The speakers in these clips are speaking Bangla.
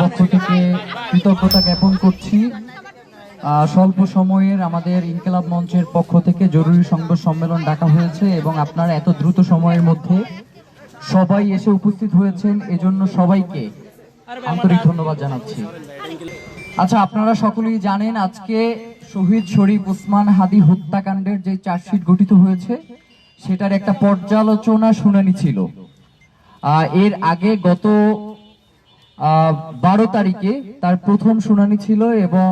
পক্ষ থেকে কৃতজ্ঞতা জ্ঞাপন করছি। স্বল্প সময়ের আমাদের ইনকেলাব মঞ্চের পক্ষ থেকে জরুরি সংবাদ সম্মেলন ডাকা হয়েছে এবং আপনারা এত দ্রুত সময়ের মধ্যে সবাই এসে উপস্থিত হয়েছেন, এজন্য সবাইকে আন্তরিক ধন্যবাদ জানাচ্ছি। আচ্ছা আপনারা সকলেই জানেন আজকে শহীদ শরীফ উসমান হাদি হত্যাকাণ্ডের যে চার্জশিট গঠিত হয়েছে, সেটার একটা পর্যালোচনা শুনানি ছিল। এর আগে গত বারো তারিখে তার প্রথম শুনানি ছিল এবং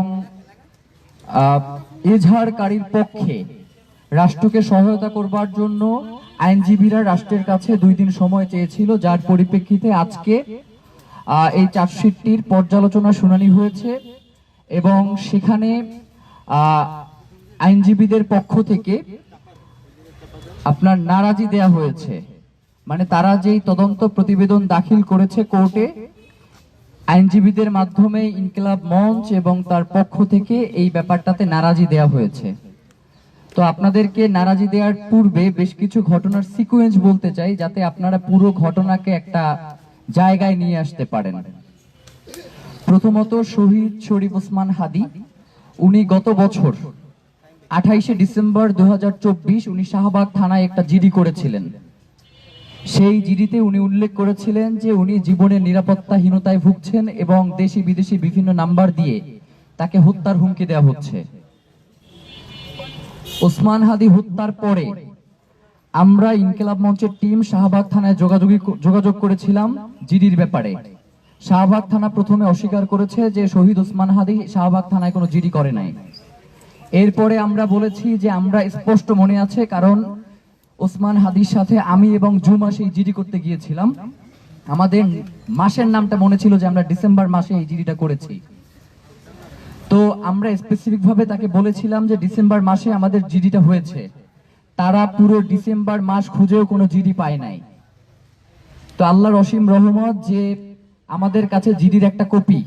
এজাহারকারীর পক্ষে রাষ্ট্রকে সহায়তা করবার জন্য আইনজীবীরা রাষ্ট্রের কাছে দুই দিন সময় চেয়েছিল, যার পরিপ্রেক্ষিতে আজকে এই চার্জশিটটির পর্যালোচনা শুনানি হয়েছে এবং সেখানে আইনজীবীদের পক্ষ থেকে আপনার নারাজি দেয়া হয়েছে। মানে তারা যেই তদন্ত প্রতিবেদন দাখিল করেছে কোর্টে আইনজীবীদের মাধ্যমে ইনকিলাব মঞ্চ এবং তার পক্ষ থেকে এই ব্যাপারটাতে নারাজি দেয়া হয়েছে। তো আপনাদেরকে নারাজি দেওয়ার পূর্বে বেশ কিছু ঘটনার সিকোয়েন্স বলতে চাই, যাতে আপনারা পুরো ঘটনাকে একটা জায়গায় নিয়ে আসতে পারেন। প্রথমত শহীদ শরীফ ওসমান হাদি, উনি গত বছর আঠাইশে ডিসেম্বর দু হাজার চব্বিশ উনি শাহবাগ থানায় একটা জিডি করেছিলেন। সেই জিডিতে উনি উল্লেখ করেছিলেন যে উনি জীবনের নিরাপত্তাহীনতায় ভুগছেন এবং দেশি বিদেশি বিভিন্ন নাম্বার দিয়ে তাকে হত্যার হুমকি দেওয়া হচ্ছে। ওসমান হাদি হত্যার পরে আমরা ইনকিলাব মঞ্চের টিম শাহবাগ থানায় যোগাযোগী যোগাযোগ করেছিলাম জিডির ব্যাপারে। শাহবাগ থানা প্রথমে অস্বীকার করেছে যে শহীদ ওসমান হাদি শাহবাগ থানায় কোনো জিডি করে নাই। এরপরে আমরা বলেছি যে আমরা স্পষ্ট মনে আছে কারণ ওসমান হাদির সাথে আমি এবং জুমা সেই জিডি করতে গিয়েছিলাম। আমাদের মাসের নামটা মনে ছিল যে আমরা ডিসেম্বর মাসে এই জিডিটা করেছি। তো আমরা স্পেসিফিক ভাবে তাকে বলেছিলাম যে ডিসেম্বর মাসে আমাদের জিডিটা হয়েছে। তারা পুরো ডিসেম্বর মাস খুঁজেও কোনো জিডি পায় নাই। তো আল্লাহর অসীম রহমত যে আমাদের কাছে জিডির একটা কপি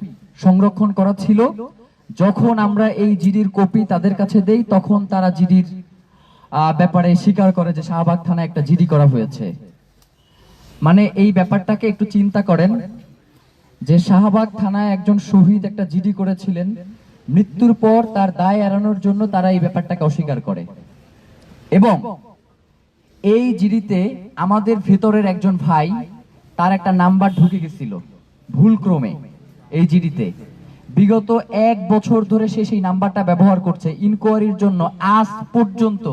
সংরক্ষণ করা ছিল। যখন আমরা এই জিডির কপি তাদের কাছে দেই, তখন তারা জিডির ব্যাপারে স্বীকার করে যে শাহবাগ থানায় একটা জিডি করা হয়েছে। মানে এই ব্যাপারটাকে একটু চিন্তা করেন যে শাহবাগ থানায় একজন শহীদ একটা জিডি করেছিলেন, মৃত্যুর পর তার দায় এড়ানোর জন্য তারা এই ব্যাপারটাকে অস্বীকার করে। এবং এই জিডিতে আমাদের ভেতরের একজন ভাই, তার একটা নাম্বার ঢুকে গেছিল ভুল ক্রমে এই জিডিতে। বিগত এক বছর ধরে সে সেই নাম্বারটা ব্যবহার করছে। ইনকোয়ারির জন্য আজ পর্যন্ত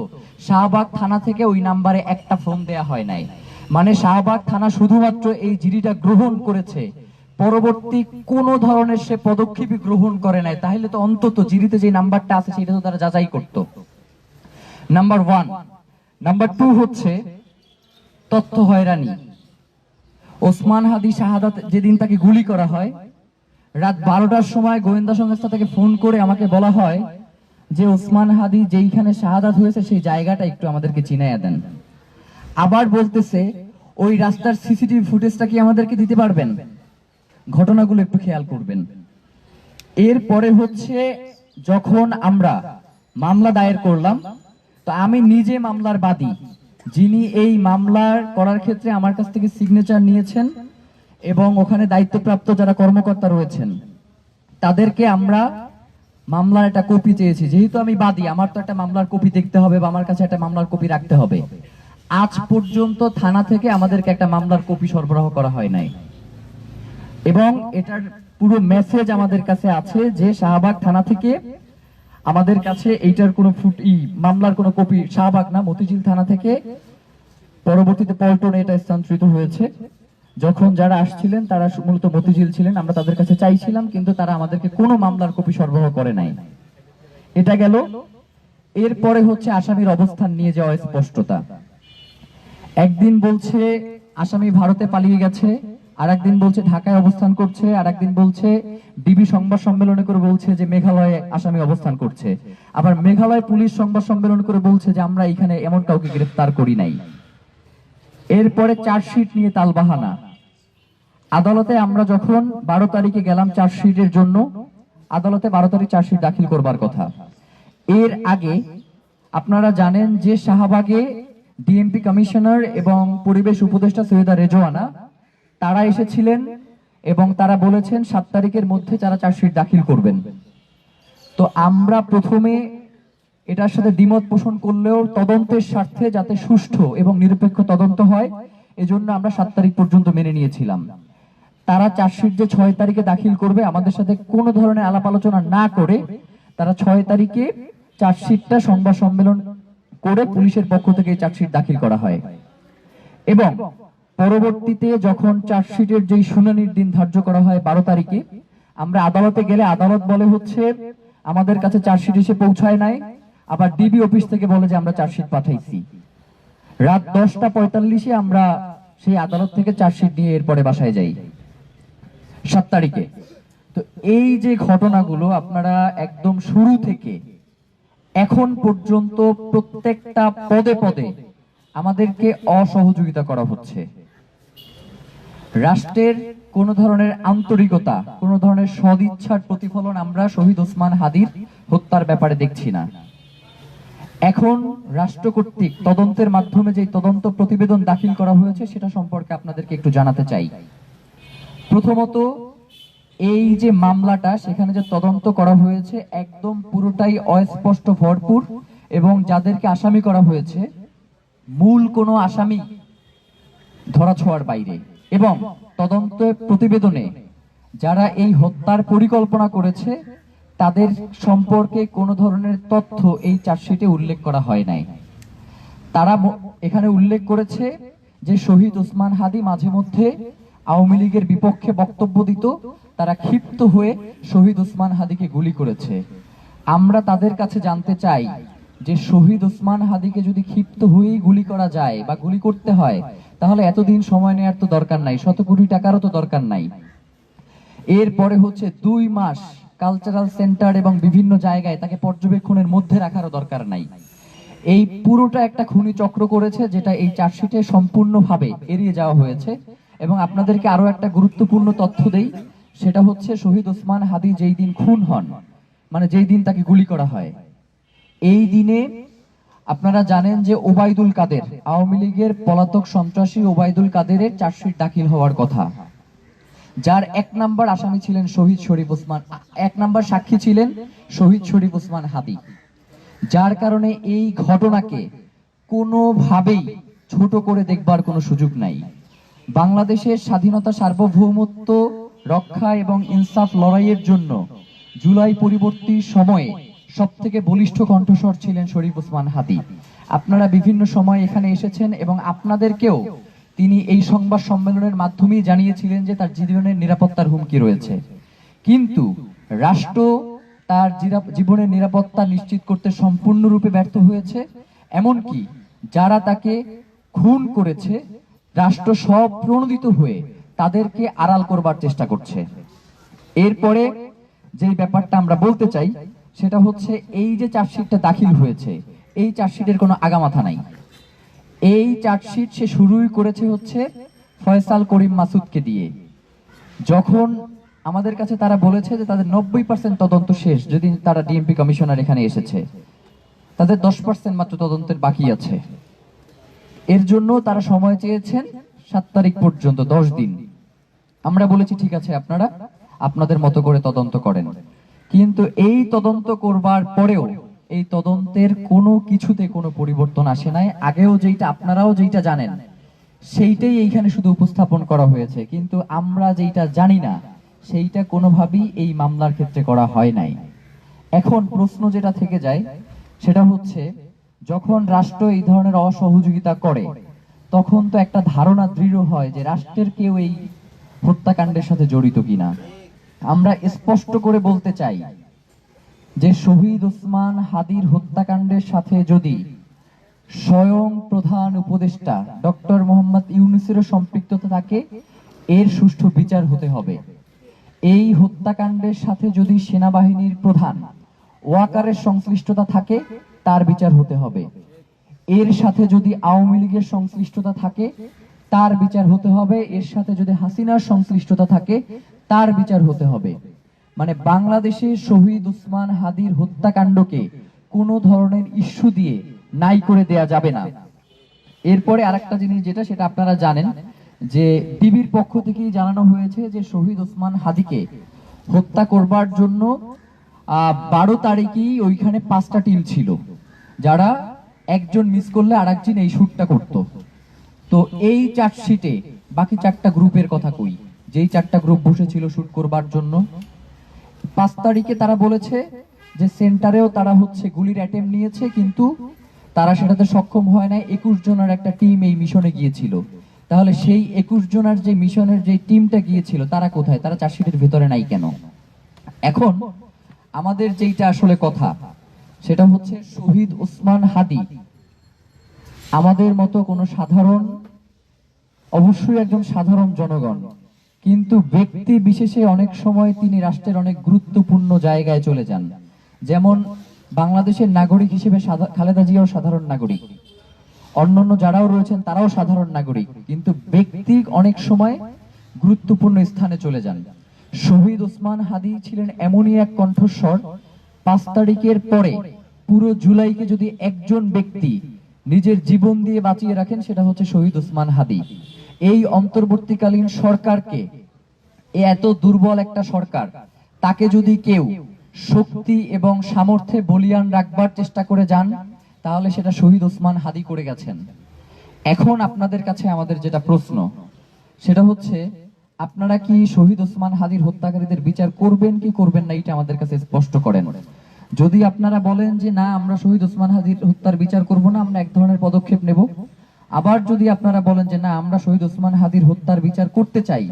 শাহবাগ থানা থেকে ওই নাম্বারে একটা ফোন দেয়া হয় নাই। মানে শাহবাগ থানা শুধুমাত্র এই জিডিটা গ্রহণ করেছে। পরবর্তী কোন ধরনের সে পদক্ষেপই গ্রহণ করে নাই। তাহলে তো অন্তত জিডিতে যে নাম্বারটা আছে, সেটা তো তারা যাচাই করতো। নাম্বার ওয়ান নাম্বার টু হচ্ছে তথ্য হয়রানি। ওসমান হাদি শাহাদাত যেদিন তাকে গুলি করা হয় রাত বারোটার সময় গোয়েন্দা সংস্থা থেকে ফোন করে আমাকে বলা হয় যে ওসমান হাদি যেইখানে শাহাদাত হয়েছে সেই জায়গাটা একটু আমাদেরকে চিনাইয়া দেন। আবার বলতেছে, ওই রাস্তার সিসিটিভি ফুটেজটা কি আমাদেরকে দিতে পারবেন? ঘটনাগুলো একটু খেয়াল করবেন। এরপরে হচ্ছে, যখন আমরা মামলা দায়ের করলাম, তো আমি নিজে মামলার বাদী, যিনি এই মামলার করার ক্ষেত্রে আমার কাছ থেকে সিগনেচার নিয়েছেন। এবং ওখানে দায়িত্বপ্রাপ্ত যারা কর্মকর্তা রয়েছেন, তাদেরকে আমরা মামলার একটা কপি চেয়েছি। যেহেতু আমি বাদী, আমার তো একটা মামলার কপি দেখতে হবে বা আমার কাছে একটা মামলার কপি রাখতে হবে। আজ পর্যন্ত থানা থেকে আমাদেরকে একটা মামলার কপি সরবরাহ করা হয় নাই। এবং এটার পুরো মেসেজ আমাদের কাছে আছে যে শাহবাগ থানা থেকে আমাদের কাছে এইটার কোনো ফুট মামলার কোনো কপি শাহবাগ না, মতিঝিল থানা থেকে পরবর্তীতে পল্টনে এটা স্থানান্তরিত হয়েছে। যখন যারা আসছিলেন, তারা মূলত মতিঝিল ছিলেন, আমরা তাদের কাছে চাইছিলাম, কিন্তু তারা আমাদেরকে কোনো মামলার কপি সরবরাহ করে নাই। এটা গেল। এরপরে হচ্ছে আসামির অবস্থান নিয়ে যাওয়া স্পষ্টতা। একদিন বলছে, আসামি ভারতে পালিয়ে গেছে আর একদিন বলছে ঢাকায় অবস্থান করছে আর একদিন বলছে ডিবি সংবাদ সম্মেলনে করে বলছে যে মেঘালয়ে আসামি অবস্থান করছে। আবার মেঘালয় পুলিশ সংবাদ সম্মেলন করে বলছে যে আমরা এখানে এমন কাউকে গ্রেফতার করি নাই। এরপরে চার্জশিট নিয়ে তালবাহানা। আদালতে আমরা যখন বারো তারিখে গেলাম চার্জশিটের জন্য, আদালতে বারো তারিখ চার্জশিট দাখিল করবার কথা। এর আগে আপনারা জানেন যে শাহবাগে ডিএমপি কমিশনার এবং পরিবেশ উপদেষ্টা সৈয়দা রেজওয়ানা, তারা এসেছিলেন এবং তারা বলেছেন সাত তারিখের মধ্যে তারা চার্জশিট দাখিল করবেন। তো আমরা প্রথমে এটার সাথে দ্বিমত পোষণ করলেও তদন্তের স্বার্থে যাতে সুষ্ঠু এবং নিরপেক্ষ তদন্ত হয়, এজন্য আমরা সাত তারিখ পর্যন্ত মেনে নিয়েছিলাম। তারা চার্জশিট যে ছয় তারিখে দাখিল করবে, আমাদের সাথে কোনো ধরনের আলাপ আলোচনা না করে তারা ছয় তারিখে চার্জশিটটা সংবাদ সম্মেলন করে পুলিশের পক্ষ থেকে চার্জশিট দাখিল করা হয়। এবং পরবর্তীতে যখন চার্জশিটের যেই শুনানির দিন ধার্য করা হয় বারো তারিখে, আমরা আদালতে গেলে আদালত বলে হচ্ছে, আমাদের কাছে চার্জশিট এসে পৌঁছায় নাই আবার ডিবি অফিস থেকে বলে যে আমরা চার্জশিট পাঠাইছি। রাত দশটা পঁয়তাল্লিশে আমরা সেই আদালত থেকে চার্জশিট নিয়ে এরপরে বাসায় যাই। সাত তারিখে। তো এই যে ঘটনাগুলো আপনারা একদম শুরু থেকে এখন পর্যন্ত প্রত্যেকটা পদে পদে আমাদেরকে অসহযোগিতা করা হচ্ছে। রাষ্ট্রের কোন ধরনের আন্তরিকতা, কোন ধরনের সদিচ্ছার প্রতিফলন আমরা শহীদ ওসমান হাদির হত্যার ব্যাপারে দেখছি না। এখন রাষ্ট্র কর্তৃক তদন্তের মাধ্যমে যে তদন্ত প্রতিবেদন দাখিল করা হয়েছে, সেটা সম্পর্কে আপনাদেরকে একটু জানাতে চাই। প্রথমত, এই যে মামলাটা, সেখানে যে তদন্ত করা হয়েছে, একদম পুরোটাই অস্পষ্ট, ভরপুর এবং যাদেরকে আসামি করা হয়েছে, মূল কোনো আসামি ধরা ছোঁয়ার বাইরে। এবং তদন্ত প্রতিবেদনে যারা এই হত্যার পরিকল্পনা করেছে তাদের সম্পর্কে কোনো ধরনের তথ্য এই চার্জশিটে উল্লেখ করা হয় নাই। তারা এখানে উল্লেখ করেছে যে শহীদ ওসমান হাদি মাঝে মধ্যে আওয়ামী লীগের বিপক্ষে বক্তব্য দিত, তারা ক্ষিপ্ত হয়ে শহীদ ওসমান হাদিকে গুলি করেছে। আমরা তাদের কাছে জানতে চাই যে শহীদ ওসমান হাদিকে যদি ক্ষিপ্ত হয়েই গুলি করা যায় বা গুলি করতে হয়, তাহলে এতদিন সময় নেওয়ার তো দরকার নাই শত কোটি টাকারও তো দরকার নাই। এরপরে হচ্ছে দুই মাস কালচারাল সেন্টার এবং বিভিন্ন জায়গায় তাকে পর্যবেক্ষণের মধ্যে রাখারও দরকার নাই। এই পুরোটা একটা খুনি চক্র করেছে যেটা এই চার্জশিটে সম্পূর্ণভাবে এড়িয়ে যাওয়া হয়েছে। এবং আপনাদেরকে আরও একটা গুরুত্বপূর্ণ তথ্য দেই, সেটা হচ্ছে শহীদ ওসমান হাদি যেই দিন খুন হন মানে যেই দিন তাকে গুলি করা হয়, এই দিনে আপনারা জানেন যে ওবায়দুল কাদের, আওয়ামী লীগের পলাতক সন্ত্রাসী ওবায়দুল কাদেরের চার্জশিট দাখিল হওয়ার কথা। যার এক নাম্বার আসামি ছিলেন শহীদ শরীফ ওসমান এক নাম্বার সাক্ষী ছিলেন শহীদ শরীফ ওসমান হাদি। যার কারণে এই ঘটনাকে কোনোভাবেই ছোট করে দেখবার কোনো সুযোগ নাই। বাংলাদেশের স্বাধীনতা সার্বভৌমত্ব রক্ষা এবং ইনসাফ লড়াইয়ের জন্য জুলাই পরিবর্তী সময়ে সব থেকে বলিষ্ঠ কণ্ঠস্বর ছিলেন শরীফ ওসমান হাদি। আপনারা বিভিন্ন সময় এখানে এসেছেন এবং আপনাদেরকেও তিনি এই সংবাদ সম্মেলনের মাধ্যমেই জানিয়েছিলেন যে তার জীবনের নিরাপত্তার হুমকি রয়েছে। কিন্তু রাষ্ট্র তার জীবনের নিরাপত্তা নিশ্চিত করতে সম্পূর্ণরূপে ব্যর্থ হয়েছে। এমনকি যারা তাকে খুন করেছে, রাষ্ট্র সব প্রণোদিত হয়ে তাদেরকে আড়াল করবার চেষ্টা করছে। এরপরে যে ব্যাপারটা আমরা বলতে চাই, সেটা হচ্ছে এই যে চার্জশিটটা দাখিল হয়েছে, এই চার্জশিটের কোনো আগামাথা নাই। এই চার্জশিট সে শুরুই করেছে হচ্ছে ফয়সাল করিম মাসুদকে দিয়ে। যখন আমাদের কাছে তারা বলেছে যে তাদের নব্বই পার্সেন্ট তদন্ত শেষ যদি তারা ডিএমপি কমিশনার এখানে এসেছে, তাদের দশ পার্সেন্ট মাত্র তদন্তের বাকি আছে। এর জন্য তারা সময় চেয়েছেন সাত তারিখ পর্যন্ত, দশ দিন। আমরা বলেছি, ঠিক আছে আপনারা, আপনাদের মতো করে তদন্ত করেন। কিন্তু এই তদন্ত করবার পরেও এই তদন্তের কোনো কিছুতে কোনো পরিবর্তন আসে নাই। আগেও যেটা আপনারাও যেটা জানেন, সেইটাই এইখানে শুধু উপস্থাপন করা হয়েছে। কিন্তু আমরা যেটা জানি না, সেইটা কোনোভাবেই এই মামলার ক্ষেত্রে করা হয় নাই। এখন প্রশ্ন যেটা থেকে যায়, সেটা হচ্ছে, যখন রাষ্ট্র এই ধরনের অসহযোগিতা করে, তখন তো একটা ধারণা দৃঢ় হয় যে রাষ্ট্রের কেউ এই হত্যাকাণ্ডের সাথে জড়িত কিনা। আমরা স্পষ্ট করে বলতে চাই যে শহীদ ওসমান হাদির হত্যাকাণ্ডের সাথে যদি স্বয়ং প্রধান উপদেষ্টা ডক্টর মোহাম্মদ ইউনুসেরও সম্পৃক্ততা থাকে, এর সুষ্ঠু বিচার হতে হবে। এই হত্যাকাণ্ডের সাথে যদি সেনাবাহিনীর প্রধান ওয়াকারের সংশ্লিষ্টতা থাকে, তার বিচার হতে হবে। এর সাথে যদি আওয়ামী লীগের সংশ্লিষ্টতা থাকে, তার বিচার হতে হবে। এর সাথে যদি হাসিনার সংশ্লিষ্টতা থাকে, তার বিচার হতে হবে। মানে বাংলাদেশে শহীদ উসমান হাদির হত্যাকাণ্ডকে কোনো ধরনের ইস্যু দিয়ে নাই করে দেয়া যাবে না। এরপরে আরেকটা জিনিস যেটা, সেটা আপনারা জানেন যে ডিবির পক্ষ থেকেই জানানো হয়েছে যে শহীদ ওসমান হাদিকে হত্যা করবার জন্য বারো তারিখেই ওইখানে পাঁচটা টিম ছিল। যারা একজন মিস করলে আরেকজন এই শুটটা করত। তো এই চার্জশিটে বাকি চারটা গ্রুপের কথা কই। যেই চারটা গ্রুপ বসেছিল শুট করবার জন্য পাঁচ তারিখে তারা বলেছে যে সেন্টারেও তারা হচ্ছে গুলির অ্যাটেম্প নিয়েছে, কিন্তু তারা সেটাতে সক্ষম হয় নাই। একুশ জনের একটা টিম এই মিশনে গিয়েছিল। তাহলে সেই একুশ জনের যে মিশনের যে টিমটা গিয়েছিল, তারা কোথায়? তারা চার্জশিটের ভেতরে নাই কেন? এখন আমাদের যেইটা আসলে কথা, সেটা হচ্ছে শহীদ ওসমান হাদি। আমাদের মতো কোনো সাধারণ, অবশ্যই একজন সাধারণ জনগণ কিন্তু ব্যক্তি বিশেষে অনেক সময় তিনি রাষ্ট্রের অনেক গুরুত্বপূর্ণ জায়গায় চলে যান। যেমন বাংলাদেশের নাগরিক হিসেবে খালেদা জিয়াও সাধারণ নাগরিক। অন্যান্য যারাও রয়েছেন, তারাও সাধারণ নাগরিক। কিন্তু ব্যক্তি অনেক সময় গুরুত্বপূর্ণ স্থানে চলে যান। শহীদ ওসমান হাদি ছিলেন এমনই এক কণ্ঠস্বর, পাঁচ তারিখের পরে পুরো জুলাইকে যদি একজন ব্যক্তি নিজের জীবন দিয়ে বাঁচিয়ে রাখেন, সেটা হচ্ছে শহীদ ওসমান হাদি। এই অন্তর্বর্তীকালীন সরকারকে এত দুর্বল একটা সরকার, তাকে যদি কেউ শক্তি এবং সামর্থ্যে বলিয়ান রাখবার চেষ্টা করে যান, তাহলে সেটা শহীদ ওসমান হাদি করে গেছেন। এখন আপনাদের কাছে আমাদের যেটা প্রশ্ন, সেটা হচ্ছে, আপনারা কি শহীদ ওসমান হাদির হত্যাকারীদের বিচার করবেন কি করবেন না, এটা আমাদের কাছে স্পষ্ট করেন। যদি আপনারা বলেন যে না, আমরা শহীদ ওসমান হাদির হত্যার বিচার করব না, আমরা এক ধরনের পদক্ষেপ নেব। আবার যদি আপনারা বলেন যে, না, আমরা শহীদ ওসমান হাদির হত্যার বিচার করতে চাই,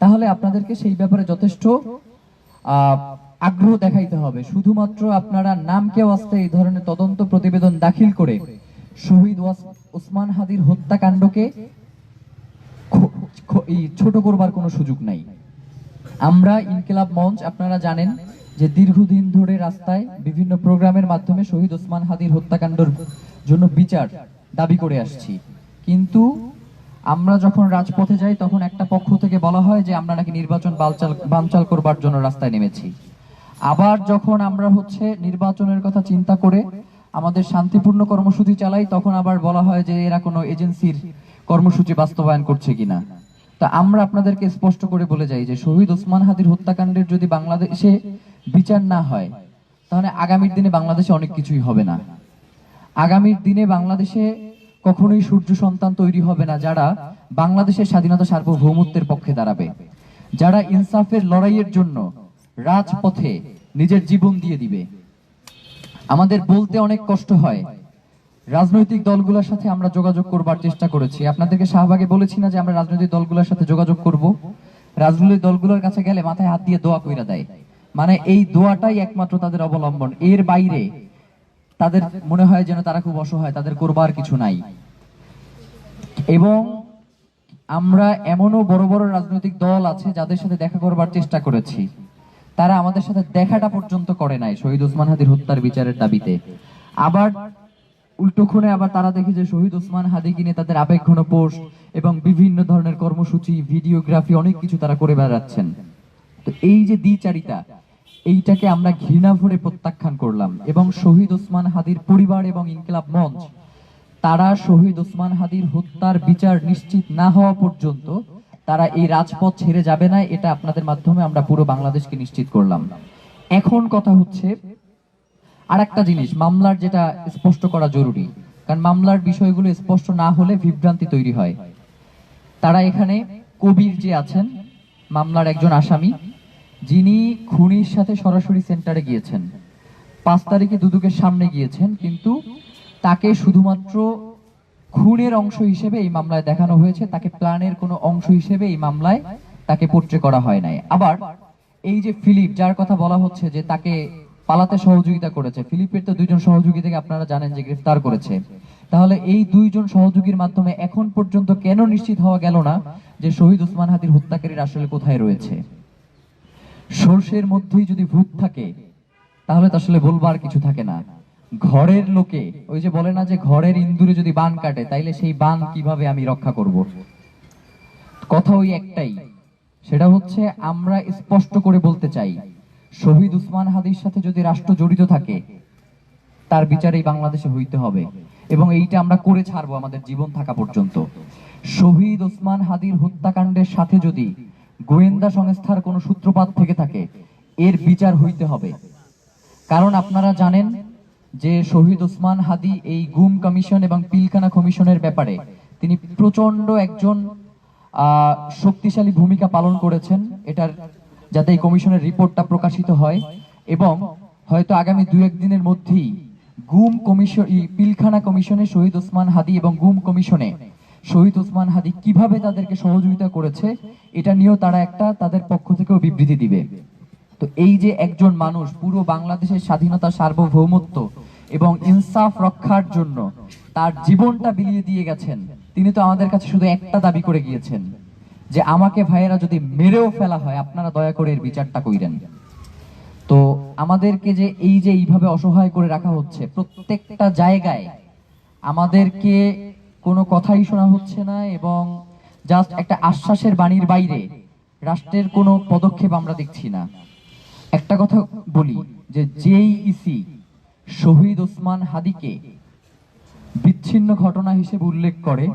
তাহলে আপনাদেরকে সেই ব্যাপারে যথেষ্ট আগ্রহ দেখাইতে হবে। শুধুমাত্র আপনারা নাম কেউ আসতে এই ধরনের তদন্ত প্রতিবেদন দাখিল করে শহীদ ওসমান হাদির হত্যাকাণ্ডকে ছোট করবার কোনো সুযোগ নাই। আমরা ইনকিলাব মঞ্চ, আপনারা জানেন যে দীর্ঘদিন ধরে রাস্তায় বিভিন্ন প্রোগ্রামের মাধ্যমে শহীদ ওসমান হাদির হত্যাকাণ্ডের জন্য বিচার দাবি করে আসছি। কিন্তু আমরা যখন রাজপথে যাই, তখন একটা পক্ষ থেকে বলা হয় যে আমরা নাকি নির্বাচন বানচাল করবার জন্য রাস্তায় নেমেছি। আবার যখন আমরা হচ্ছে নির্বাচনের কথা চিন্তা করে আমাদের শান্তিপূর্ণ কর্মসূচি চালাই, তখন আবার বলা হয় যে এরা কোনো এজেন্সির কর্মসূচি বাস্তবায়ন করছে কিনা। তা আমরা আপনাদেরকে স্পষ্ট করে বলে যাই যে শহীদ ওসমান হাদির হত্যাকাণ্ডের যদি বাংলাদেশে বিচার না হয়, তাহলে আগামীর দিনে বাংলাদেশে অনেক কিছুই হবে না। আগামীর দিনে বাংলাদেশে কখনোই সূর্য সন্তান তৈরি হবে না যারা বাংলাদেশের স্বাধীনতা সার্বভৌমত্বের পক্ষে দাঁড়াবে। যারা ইনসাফের লড়াইয়ের জন্য রাজপথে নিজের জীবন দিয়ে দিবে। আমাদের বলতে অনেক কষ্ট হয়। রাজনৈতিক দলগুলোর সাথে আমরা যোগাযোগ করবার চেষ্টা করেছি। আপনাদেরকে শাহবাগে বলেছি না যে আমরা রাজনৈতিক দলগুলোর সাথে যোগাযোগ করব? রাজনৈতিক দলগুলোর কাছে গেলে মাথায় হাত দিয়ে দোয়া কইরা দেয়। মানে এই দোয়াটাই একমাত্র তাদের অবলম্বন। এর বাইরে তাদের মনে হয় যেন তারা খুব অসহায়, তাদের করবার কিছু নাই। এবং আমরা এমনও বড় বড় রাজনৈতিক দল আছে যাদের সাথে দেখা করবার চেষ্টা করেছি। তারা আমাদের সাথে দেখাটা পর্যন্ত করে নাই শহীদ ওসমান হাদির হত্যার বিচারের দাবিতে। আবার উল্টোক্ষণে আবার তারা দেখে যে শহীদ ওসমান হাদিকে নিয়ে তাদের আবেগ ঘন পোস্ট এবং বিভিন্ন ধরনের কর্মসূচি, ভিডিওগ্রাফি, অনেক কিছু তারা করে বেড়াচ্ছেন। তো এই যে দ্বিচারিতা এইটাকে আমরা ঘৃণা ভরে প্রত্যাখ্যান করলাম। এবং শহীদ ওসমান হাদির পরিবার এবং ইনকিলাব মঞ্চ, তারা শহীদ ওসমান হাদির হত্যার বিচার নিশ্চিত না হওয়া পর্যন্ত তারা এই রাজপথ ছেড়ে যাবে না, এটা আপনাদের মাধ্যমে আমরা পুরো বাংলাদেশকে নিশ্চিত করলাম। এখন কথা হচ্ছে আর একটা জিনিস, মামলার যেটা স্পষ্ট করা জরুরি। কারণ মামলার বিষয়গুলো স্পষ্ট না হলে বিভ্রান্তি তৈরি হয়। তারা এখানে কবির যে আছেন, মামলার একজন আসামি যিনি খুনির সাথে সরাসরি সেন্টারে গিয়েছেন। পাঁচ তারিখে দুদুকের সামনে গিয়েছেন, কিন্তু তাকে শুধুমাত্র খুনের অংশ হিসেবে এই মামলায় দেখানো হয়েছে। তাকে প্ল্যানের কোনো অংশ হিসেবে এই মামলায় তাকে পোট্রে করা হয় নাই। আবার এই যে ফিলিপ, যার কথা বলা হচ্ছে যে তাকে পালাতে সহযোগিতা করেছে, ফিলিপের তো দুইজন সহযোগী থেকে আপনারা জানেন যে গ্রেফতার করেছে। তাহলে এই দুইজন সহযোগীর মাধ্যমে এখন পর্যন্ত কেন নিশ্চিত হওয়া গেল না যে শহীদ ওসমান হাদির হত্যাকারীর আসলে কোথায় রয়েছে? সর্ষের মধ্যেই যদি ভূত থাকে, তাহলে তো আসলে বলবার কিছু থাকে না। ঘরের লোকে, ওই যে বলে না যে ঘরের ইন্দুরে যদি বান কাটে, তাইলে সেই বান কীভাবে আমি রক্ষা করব? কথা ওই একটাই। সেটা হচ্ছে, আমরা স্পষ্ট করে বলতে চাই, শহীদ উসমান হাদির সাথে যদি রাষ্ট্র জড়িত থাকে, তার বিচার এই বাংলাদেশে হইতে হবে। এবং এইটা আমরা করে ছাড়বো আমাদের জীবন থাকা পর্যন্ত। শহীদ ওসমান হাদির হত্যাকাণ্ডের সাথে যদি গোয়েন্দা সংস্থার কোনো সূত্রপাত থেকে থাকে, এর বিচার হইতে হবে। কারণ আপনারা জানেন যে শহীদ ওসমান হাদি এই গুম কমিশন এবং পিলখানা কমিশনের ব্যাপারে তিনি প্রচণ্ড একজন শক্তিশালী ভূমিকা পালন করেছেন। এটার যাতে এই কমিশনের রিপোর্টটা প্রকাশিত হয় এবং হয়তো আগামী দু একদিনের মধ্যেই গুম কমিশন পিলখানা কমিশনে শহীদ ওসমান হাদি এবং গুম কমিশনে শহীদ ওসমান হাদি কীভাবে তাদেরকে সহযোগিতা করেছে, এটা নিয়েও তারা একটা তাদের পক্ষ থেকেও বিবৃতি দিবে। তো এই যে একজন মানুষ পুরো বাংলাদেশের স্বাধীনতা সার্বভৌমত্ব এবং ইনসাফ রক্ষার জন্য তার জীবনটা বিলিয়ে দিয়ে গেছেন, তিনি তো আমাদের কাছে শুধু একটা দাবি করে গিয়েছেন, যে আমাকে ভাইয়েরা যদি মেরেও ফেলা হয়, আপনারা দয়া করে এর বিচারটা কইরেন। তো আমাদেরকে যে এই যে এইভাবে অসহায় করে রাখা হচ্ছে, প্রত্যেকটা জায়গায় আমাদেরকে কোনো কথাই শোনা হচ্ছে না এবং জাস্ট একটা আশ্বাসের বাণীর বাইরে রাষ্ট্রের কোনো পদক্ষেপ আমরা দেখছি না। একটা কথা বলি যে যেই ইসি শহীদ ওসমান হাদিকে বিচ্ছিন্ন ঘটনা হিসেবে উল্লেখ করে,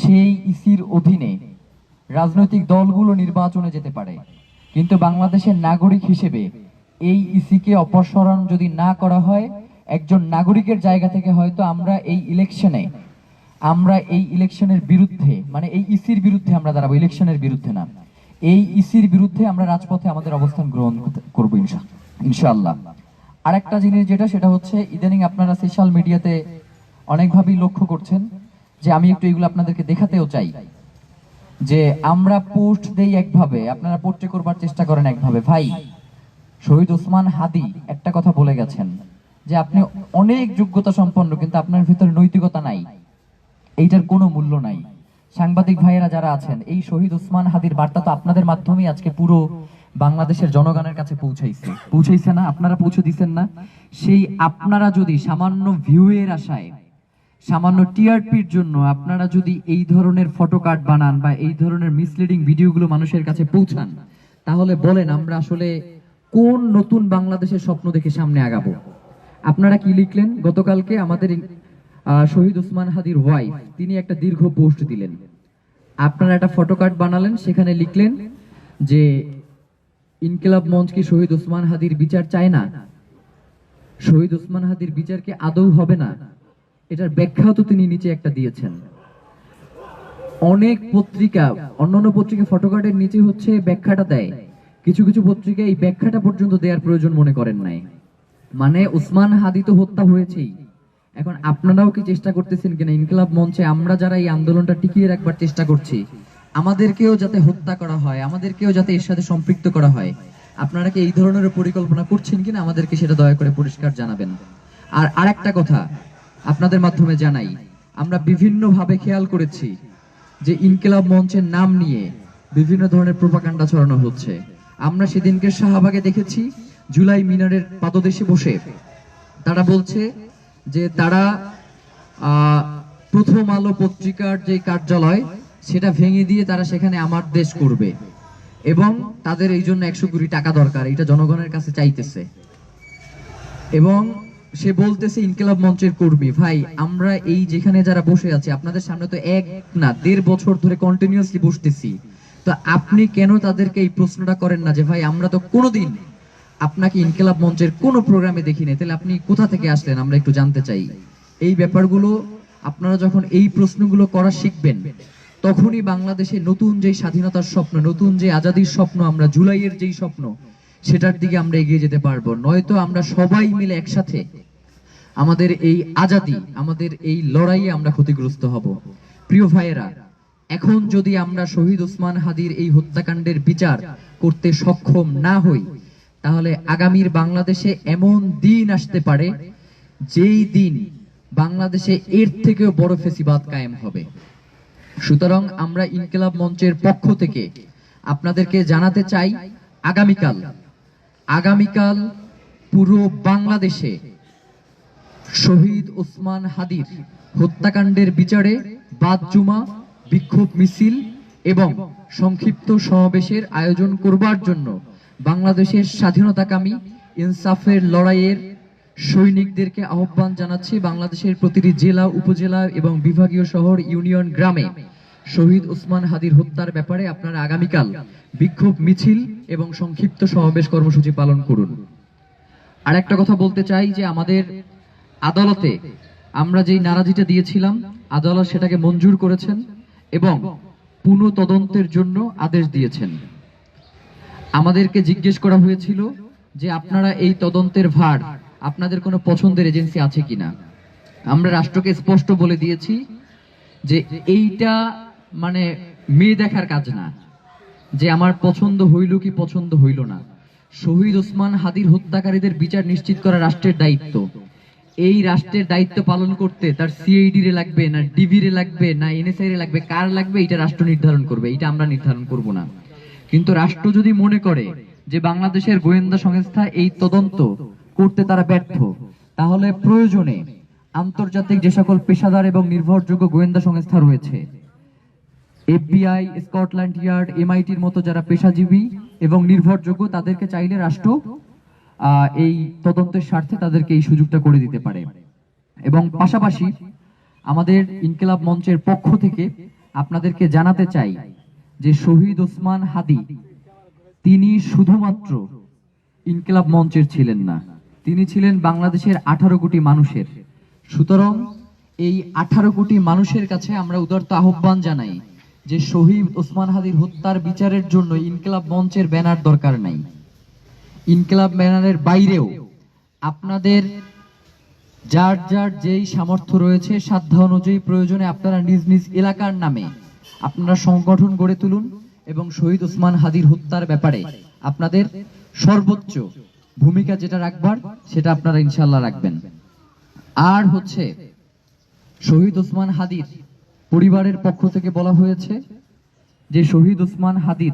সেই ইসির অধীনে রাজনৈতিক দলগুলো নির্বাচনে যেতে পারে। কিন্তু বাংলাদেশের নাগরিক হিসেবে এই ইসিকে অপসারণ যদি না করা হয়, একজন নাগরিকের জায়গা থেকে হয়তো আমরা এই ইলেকশনে আমরা এই ইলেকশনের বিরুদ্ধে মানে এই ইসির বিরুদ্ধে আমরা দাঁড়াবো, ইলেকশনের বিরুদ্ধে না। এই ইসির বিরুদ্ধে আমরা রাজপথে আমাদের অবস্থান গ্রহণ করব ইনশা- ইনশাআল্লাহ। আরেকটা জিনিস যেটা, সেটা হচ্ছে, ইদানিং আপনারা সোশ্যাল মিডিয়াতে অনেকভাবেই লক্ষ্য করছেন যে আমি একটু এগুলো আপনাদেরকে দেখাতেও চাই। যে আমরা পোস্ট দেই একভাবে, আপনারা পোস্টে করবার চেষ্টা করেন একভাবে। ভাই, শহীদ ওসমান হাদি একটা কথা বলে গেছেন যে, আপনি অনেক যোগ্যতা সম্পন্ন, কিন্তু আপনার ভিতরে নৈতিকতা নাই। এইটার কোনো মূল্য নাই। সাংবাদিক ভাইয়েরা যারা আছেন, এই শহীদ ওসমান হাদির বার্তা তো আপনাদের মাধ্যমেই আজকে পুরো বাংলাদেশের জনগণের কাছে পৌঁছাইছে। পৌঁছাইছে না? আপনারা পৌঁছে দিচ্ছেন না? সেই আপনারা যদি সামান্য ভিউ এর আশায়, সামান্য টিআরপির জন্য আপনারা যদি এই ধরনের ফটো কার্ড বানান বা এই ধরনের মিসলিডিং ভিডিওগুলো মানুষের কাছে পৌঁছান, তাহলে বলেন আমরা আসলে কোন নতুন বাংলাদেশের স্বপ্ন দেখে সামনে আগাবো? আপনারা কি লিখলেন গতকালকে? আমাদের শহীদ ওসমান হাদির ওয়াইফ তিনি একটা দীর্ঘ পোস্ট দিলেন। আপনারা একটা ফটো কার্ড বানালেন, সেখানে লিখলেন যে, ইনকিলাব মঞ্চ কি শহীদ ওসমান হাদির বিচার চায় না? শহীদ ওসমান হাদির বিচার কি আদৌ হবে না? এটার ব্যাখ্যাও তো তিনি নিচে একটা দিয়েছেন। অনেক পত্রিকা, অন্যান্য পত্রিকা ফটোকার্ডের নিচে হচ্ছে ব্যাখ্যাটা দেয়। কিছু কিছু পত্রিকা এই ব্যাখ্যাটা পর্যন্ত দেওয়ার প্রয়োজন মনে করেন নাই। মানে উসমান হাদি তো হত্যা হয়েছেই। এখন আপনারাও কি চেষ্টা করতেছেন কিনা? ইনকিলাব মঞ্চে আমরা যারা এই আন্দোলনটা টিকিয়ে রাখবার চেষ্টা করছি, আমাদেরকেও যাতে হত্যা করা হয়, আমাদেরকেও যাতে এর সাথে সম্পৃক্ত করা হয়, আপনারা কি এই ধরনের পরিকল্পনা করছেন কিনা? আমাদেরকে সেটা দয়া করে পরিষ্কার জানাবেন। আর আরেকটা কথা আপনাদের মাধ্যমে জানাই, আমরা বিভিন্ন ভাবে খেয়াল করেছি যে ইনকিলাব মঞ্চের নাম নিয়ে বিভিন্ন ধরনের প্রোপাকাণ্ডা ছড়ানো হচ্ছে। আমরা সেদিনকে শাহবাগে দেখেছি, জুলাই মিনারের পাদদেশে বসে তারা বলছে যে তারা প্রথম আলো পত্রিকার যে কার্যালয়, সেটা ভেঙে দিয়ে তারা সেখানে আমার দেশ করবে। এবং তাদের এই জন্য একশো কোটি টাকা দরকার, এটা জনগণের কাছে চাইতেছে। এবং সে বলতেছে, ইনকিলাব মঞ্চের কর্মী, ভাই, আমরা এই যেখানে যারা বসে আছি, আপনাদের সামনে তো এক না, দেড় বছর ধরে কন্টিনিউসলি বসতেছি। তো আপনি কেন তাদেরকে এই প্রশ্নটা করেন না যে, ভাই, আমরা তো কোনোদিন আপনাকে ইনকিলাব মঞ্চের কোনো প্রোগ্রামে দেখিনি। তাহলে আপনি কোথা থেকে আসলেন? আমরা একটু জানতে চাই। এই ব্যাপারগুলো আপনারা যখন এই প্রশ্নগুলো করা শিখবেন, তখনই বাংলাদেশে নতুন যে স্বাধীনতার স্বপ্ন, নতুন যে আজাদির স্বপ্ন, আমরা জুলাইয়ের যেই স্বপ্ন, সেটার দিকে আমরা এগিয়ে যেতে পারব। নয়তো আমরা সবাই মিলে একসাথে আমাদের এই আজাদি, আমাদের এই লড়াইয়ে আমরা ক্ষতিগ্রস্ত হব। প্রিয় ভাইয়েরা, এখন যদি আমরা শহীদ ওসমান হাদির এই হত্যাকাণ্ডের বিচার করতে সক্ষম না হই তাহলে আগামীর বাংলাদেশে এমন দিন আসতে পারে যেই দিন বাংলাদেশে এর থেকেও বড় ফেসিবাদ কায়েম হবে। সুতরাং আমরা ইনকিলাব মঞ্চের পক্ষ থেকে আপনাদেরকে জানাতে চাই, আগামীকাল আগামীকাল পুরো বাংলাদেশে শহীদ ওসমান হাদির হত্যাকাণ্ডের বিচারে বাদ জুমা, বিক্ষোভ মিছিল এবং সংক্ষিপ্ত সমাবেশের আয়োজন করবার জন্য বাংলাদেশের স্বাধীনতাকামী ইনসাফের লড়াইয়ের সৈনিকদেরকে আহ্বান জানাচ্ছি বাংলাদেশের প্রতিটি জেলা, উপজেলা এবং বিভাগীয় শহর ইউনিয়ন গ্রামে। শহীদ ওসমান হাদির হত্যার ব্যাপারে আপনারা আগামীকাল বিক্ষোভ মিছিল এবং সংক্ষিপ্ত সমাবেশ কর্মসূচি পালন করুন। আর একটা কথা বলতে চাই যে আমাদের আদালতে আমরা যেই নারাজিটা দিয়েছিলাম, আদালত সেটাকে মঞ্জুর করেছেন এবং পুনঃ তদন্তের জন্য আদেশ দিয়েছেন। আমাদেরকে জিজ্ঞেস করা হয়েছিল যে আপনারা এই তদন্তের ভার আপনাদের কোনো পছন্দের এজেন্সি আছে কিনা। আমরা রাষ্ট্রকে স্পষ্ট বলে দিয়েছি যে এইটা মানে মেয়ে দেখার কাজ না, যে আমার পছন্দ হইল কি পছন্দ হইল না। শহীদ ওসমান হাদির হত্যাকারীদের বিচার নিশ্চিত করা রাষ্ট্রের দায়িত্ব। এই রাষ্ট্রের দায়িত্ব পালন করতে তার সিআইডি রে লাগবে, না ডিবি রে লাগবে, না এনএসআই রে লাগবে, কার লাগবে, এটা রাষ্ট্র নির্ধারণ করবে, এটা আমরা নির্ধারণ করব না। কিন্তু রাষ্ট্র যদি মনে করে যে বাংলাদেশের গোয়েন্দা সংস্থা এই তদন্ত করতে তারা ব্যর্থ, তাহলে প্রয়োজনে আন্তর্জাতিক যে সকল পেশাদার এবং নির্ভরযোগ্য গোয়েন্দা সংস্থা রয়েছে, এফবিআই, স্কটল্যান্ড ইয়ার্ড, এমআইটির মতো যারা পেশাজীবী এবং নির্ভরযোগ্য, তাদেরকে চাইলে রাষ্ট্র এই তদন্তের স্বার্থে তাদেরকে এই সুযোগটা করে দিতে পারে। এবং পাশাপাশি আমাদের ইনকিলাব মঞ্চের পক্ষ থেকে আপনাদেরকে জানাতে চাই যে শহীদ ওসমান হাদি, তিনি শুধুমাত্র ইনকিলাব মঞ্চের ছিলেন না, তিনি ছিলেন বাংলাদেশের আঠারো কোটি মানুষের। সুতরাং এই আঠারো কোটি মানুষের কাছে আমরা উদারত আহ্বান জানাই যে শহীদ ওসমান হাদির হত্যার বিচারের জন্য ইনকিলাব মঞ্চের ব্যানার দরকার নাই। ইনকিলাব ব্যানারের বাইরেও আপনাদের যার যার যেই সামর্থ্য রয়েছে, সাধ্য অনুযায়ী প্রয়োজনে আপনারা নিজ নিজ এলাকার নামে আপনারা সংগঠন গড়ে তুলুন এবং শহীদ ওসমান হাদির হত্যার ব্যাপারে আপনাদের সর্বোচ্চ ভূমিকা যেটা রাখবার, সেটা আপনারা ইনশাল্লাহ রাখবেন। আর হচ্ছে, শহীদ ওসমান হাদির পরিবারের পক্ষ থেকে বলা হয়েছে যে শহীদ ওসমান হাদির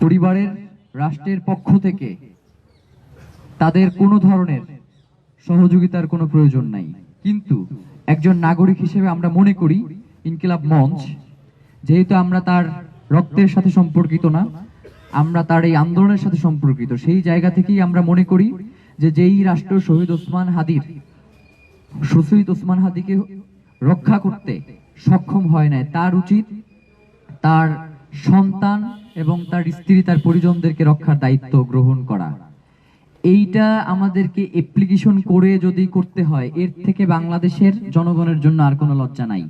পরিবারের রাষ্ট্রের পক্ষ থেকে তাদের কোনো ধরনের সহযোগিতার কোনো প্রয়োজন নাই। কিন্তু একজন নাগরিক হিসেবে আমরা মনে করি ইনকিলাব মঞ্চ। যেহেতু আমরা তার রক্তের সাথে সম্পর্কিত না, আমরা তার এই আন্দোলনের সাথে সম্পর্কিত। সেই জায়গা থেকেই আমরা মনে করি যে যেই রাষ্ট্র শহীদ ওসমান হাদির শহীদ ওসমান হাদিকে রক্ষা করতে সক্ষম হয় নাই, তার উচিত তার সন্তান এবং তার স্ত্রী, তার পরিজনদেরকে রক্ষার দায়িত্ব গ্রহণ করা। এইটা আমাদেরকে অ্যাপ্লিকেশন করে যদি করতে হয়, এর থেকে বাংলাদেশের জনগণের জন্য আর কোনো লজ্জা নাই।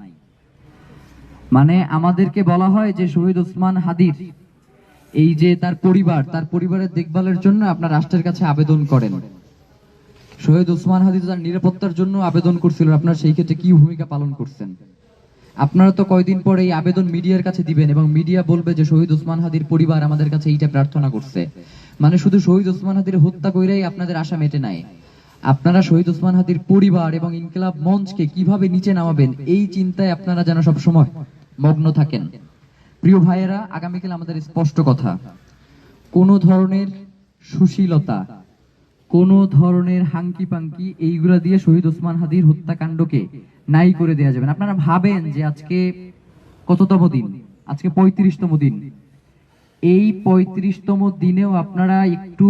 মানে আমাদেরকে বলা হয় যে শহীদ ওসমান হাদির, এই যে তার পরিবার, তার পরিবারের দেখভালের জন্য আপনার রাষ্ট্রের কাছে আবেদন করেন। শহীদ ওসমান হাদি তো তার নিরাপত্তার জন্য আবেদন করছিল, আপনার সেই ক্ষেত্রে কি ভূমিকা পালন করছেন? আপনারা তো কয়দিন পরে এই আবেদন মিডিয়ার কাছে দিবেন এবং মিডিয়া বলবে যে শহীদ ওসমান হাদির পরিবার আমাদের কাছে এইটা প্রার্থনা করছে। মানে শুধু শহীদ ওসমান হাদির হত্যা কইরাই আপনাদের আশা মেটে নাই। আপনারা শহীদ ওসমান হাদির পরিবার এবং ইনকিলাব মঞ্চকে কীভাবে নিচে নামাবেন, এই চিন্তায় আপনারা যেন সব সময় মগ্ন থাকেন। প্রিয় ভাইয়েরা, আগামীকাল আমাদের স্পষ্ট কথা। কোন ধরনের সুশীলতা কোন ধরনের হাঙ্কি পাঙ্কি এইগুলা দিয়ে শহীদ ওসমান হাদির হত্যাকাণ্ডকে নাই করে দেয়া যাবে আপনারা ভাবেন যে আজকে কততম দিন? আজকে পঁয়ত্রিশতম দিন। এই পঁয়ত্রিশতম দিনেও আপনারা একটু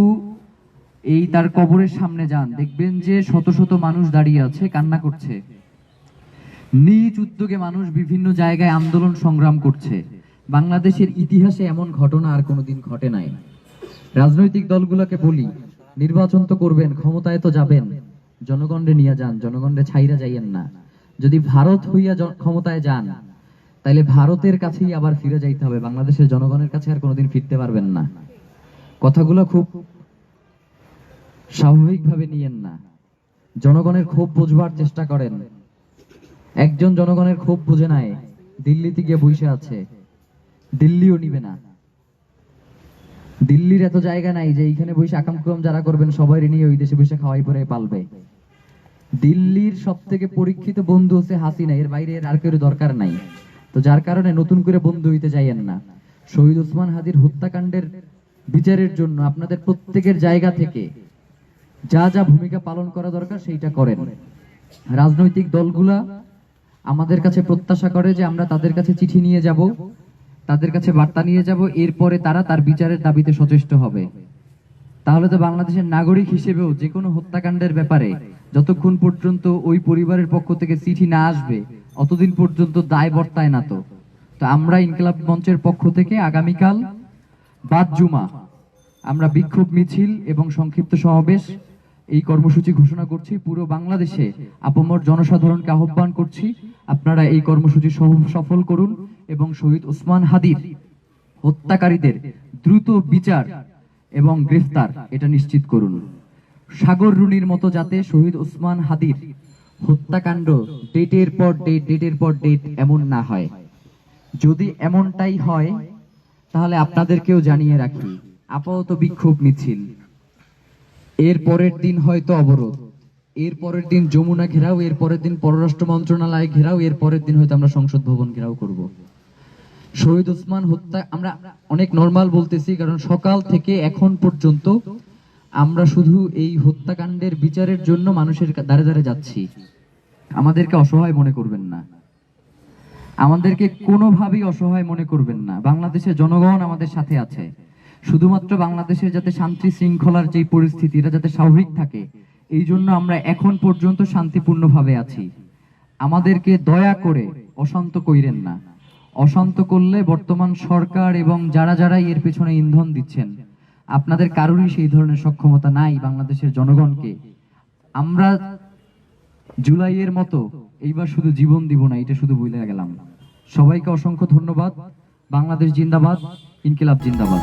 এই তার কবরের সামনে যান। দেখবেন যে শত শত মানুষ দাঁড়িয়ে আছে, কান্না করছে। নিজ উদ্যোগে মানুষ বিভিন্ন জায়গায় আন্দোলন সংগ্রাম করছে। বাংলাদেশের ইতিহাসে এমন ঘটনা আর কোনোদিন ঘটে নাই। রাজনৈতিক দলগুলোকে বলি নির্বাচন তো করবেন, ক্ষমতায় তো যাবেন। জনগণরে নিয়ে যান, জনগণরে ছাইরা যাইয়েন না। যদি ভারত হইয়া ক্ষমতায় যান, তাইলে ভারতের কাছেই আবার ফিরে যাইতে হবে। বাংলাদেশের জনগণের কাছে আর কোনোদিন ফিরতে পারবেন না। কথাগুলো খুব স্বাভাবিকভাবে নিয়েন না। জনগণের ক্ষোভ বুঝবার চেষ্টা করেন। একজন জনগণের ক্ষোভ বুঝে নাই, দিল্লিতে গিয়ে বসে আছে। দিল্লিও নিবে না। দিল্লির এত জায়গা নাই যে এইখানে বসে আকামক্রম যারা করবেন সবাই নিয়ে ওই দেশে বসে খাওয়াই পরে পালবে। দিল্লির সব থেকে পরীক্ষিত বন্ধু হচ্ছে হাসিনা, এর বাইরে আর কেউ দরকার নাই। তো যার কারণে নতুন করে বন্ধু হইতে যাইয়েন না। শহীদ ওসমান হাদির হত্যাকাণ্ডের বিচারের জন্য আপনাদের প্রত্যেকের জায়গা থেকে যা যা ভূমিকা পালন করা দরকার সেইটা করেন। রাজনৈতিক দলগুলা আমাদের কাছে প্রত্যাশা করে যে আমরা তাদের কাছে চিঠি নিয়ে যাব। তাদের কাছে বার্তা নিয়ে যাব, এরপরে তারা তার বিচারের দাবিতে সচেষ্ট হবে। তাহলে তো বাংলাদেশের নাগরিক হিসেবেও যে কোনো হত্যাকাণ্ডের ব্যাপারে যতক্ষণ পর্যন্ত ওই পরিবারের পক্ষ থেকে চিঠি না আসবে, অতদিন পর্যন্ত দায় বর্তায় না তো। তো আমরা ইনকলাব মঞ্চের পক্ষ থেকে আগামীকাল বাদ জুমা, আমরা বিক্ষোভ মিছিল এবং সংক্ষিপ্ত সমাবেশ এই কর্মসূচি ঘোষণা করছি। পুরো বাংলাদেশে আপমর জনসাধারণকে আহ্বান করছি। আপনারা এই কর্মসূচি সফল করুন এবং শহীদ ওসমান হাদির হত্যাকারীদের দ্রুত বিচার এবং গ্রেফতার এটা নিশ্চিত করুন। সাগর রুনির মতো যাতে শহীদ ওসমান হাদির হত্যাকাণ্ড ডেটের পর ডেট, ডেটের পর ডেট এমন না হয়। যদি এমনটাই হয়, তাহলে আপনাদেরকেও জানিয়ে রাখি, আপাতত বিক্ষোভ মিছিল। এর পরের দিন হয়তো অবরোধ। এর পরের দিন যমুনা ঘেরাও, এর পরের দিন পররাষ্ট্র মন্ত্রণালয় ঘেরাও, এর পরের দিন হয়তো আমরা সংসদ ভবন ঘেরাও করব। শহীদ ওসমান হত্যা, আমরা অনেক নর্মাল বলতেছি, কারণ সকাল থেকে এখন পর্যন্ত আমরা শুধু এই হত্যাকাণ্ডের বিচারের জন্য মানুষের দ্বারে দ্বারে যাচ্ছি। আমাদেরকে অসহায় মনে করবেন না। আমাদেরকে কোনোভাবেই অসহায় মনে করবেন না। বাংলাদেশের জনগণ আমাদের সাথে আছে। শুধুমাত্র বাংলাদেশের যাতে শান্তি শৃঙ্খলার যে পরিস্থিতি এটা যাতে স্বাভাবিক থাকে এই জন্য আমরা এখন পর্যন্ত শান্তিপূর্ণভাবে আছি। আমাদেরকে দয়া করে অশান্ত কইরেন না। অশান্ত করলে বর্তমান সরকার এবং যারা যারা এর পেছনে ইন্ধন দিচ্ছেন, আপনাদের কারোরই সেই ধরনের সক্ষমতা নাই বাংলাদেশের জনগণকে। আমরা জুলাইয়ের মতো এইবার শুধু জীবন দিব না, এটা শুধু বলে গেলাম। সবাইকে অসংখ্য ধন্যবাদ। বাংলাদেশ জিন্দাবাদ, ইনকিলাব জিন্দাবাদ।